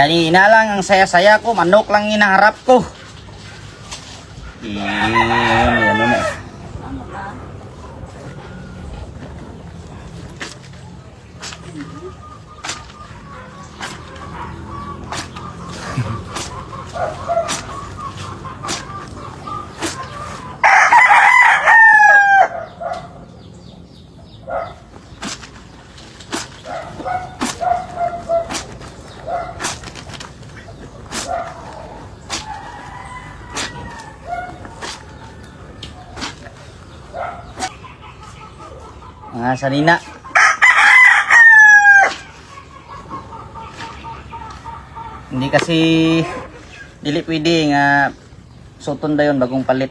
Kanina lang ang saya-saya ko, manok lang inaharap ko. Na Mga sanina. Hindi kasi dili pwede nga suton dayon bagong palit.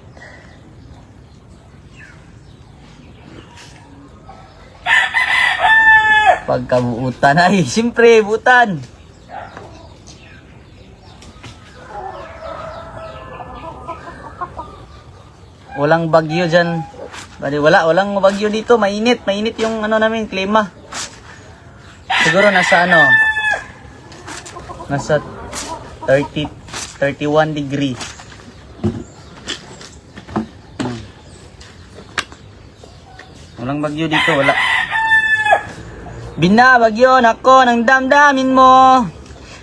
Pagkabuutan ay, siyempre, butan. Walang bagyo dyan. Bali, wala, walang bagyo dito. Mainit, mainit yung ano namin, klima. Siguro nasa ano, nasa 30, 31 degree. Hmm. Walang bagyo dito, wala. Binabagyo ako ng damdamin mo.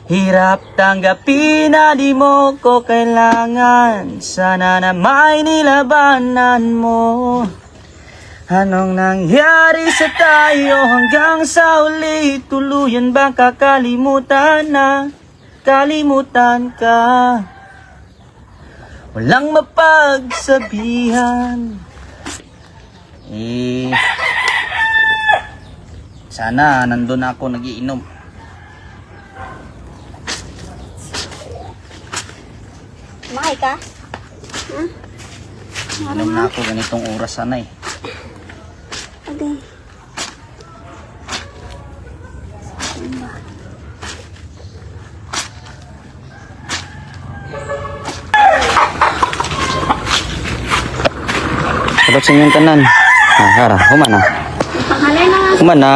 Hirap tanggapin na di mo ko kailangan Sana na may nilabanan mo Anong nangyari sa tayo hanggang sa uli? Tuluyan ba kakalimutan na? Kalimutan ka. Walang mapagsabihan. Eh Sana nandun ako nagiinom. Kumahay ka? Inom na ako ganitong oras sana eh Okay. Dapat sa inyong tanan. Ah, hara, human na. Human na.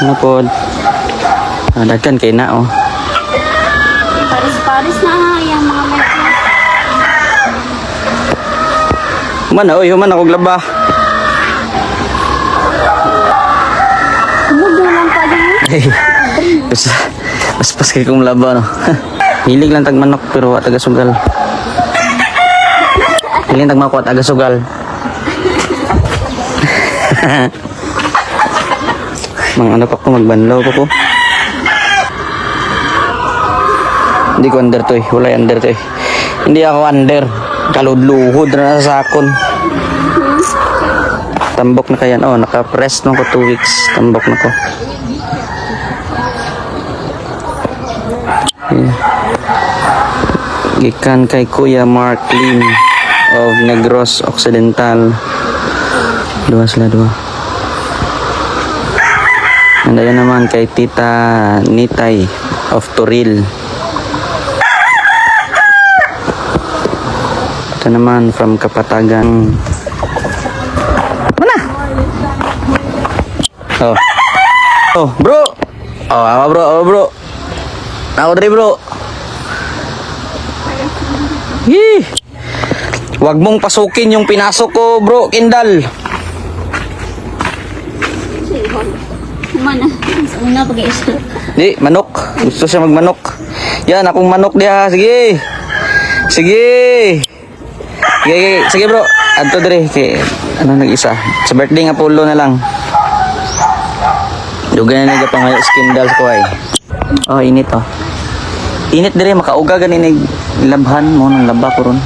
Ano po? Ah, dagkan kay na oh. Paris-paris na nga yung mga metro. Na, oy, human na kog laba. Umudo lang pa din. Mas, pas kay kong laba no. Hilig lang tag manok pero wa taga sugal. Hilig tag mako taga sugal. Mga ano pa ko magbanlaw pa ko. Hindi ko under to eh. Wala under to eh. Hindi ako under. Kaludluhod na sa sakon. Tambok na kaya. Oh, naka-press na ko 2 weeks. Tambok na ko. Gikan kay Kuya Mark Lim of Negros Occidental. Dua sila dua. And naman kay Tita Nitay of Toril. Ito naman from Kapatagan. Mana? Oh. Oh, bro. Oh, apa bro? Apa bro? Ako dali bro. Yee. Huwag mong pasukin yung pinasok ko, bro, Kindal. Mana? Una pag-i-stop. Di, manok. Gusto siya magmanok. Yan, akong manok dia. Sige. Sige. Sige, sige, bro. Adto dire kay ano nag-isa. Sa birthday nga pulo na lang. Dugan na nag pangayo skindal ko ay. Oh, init oh. Init dire makauga gani nig labhan mo nang laba ko ron.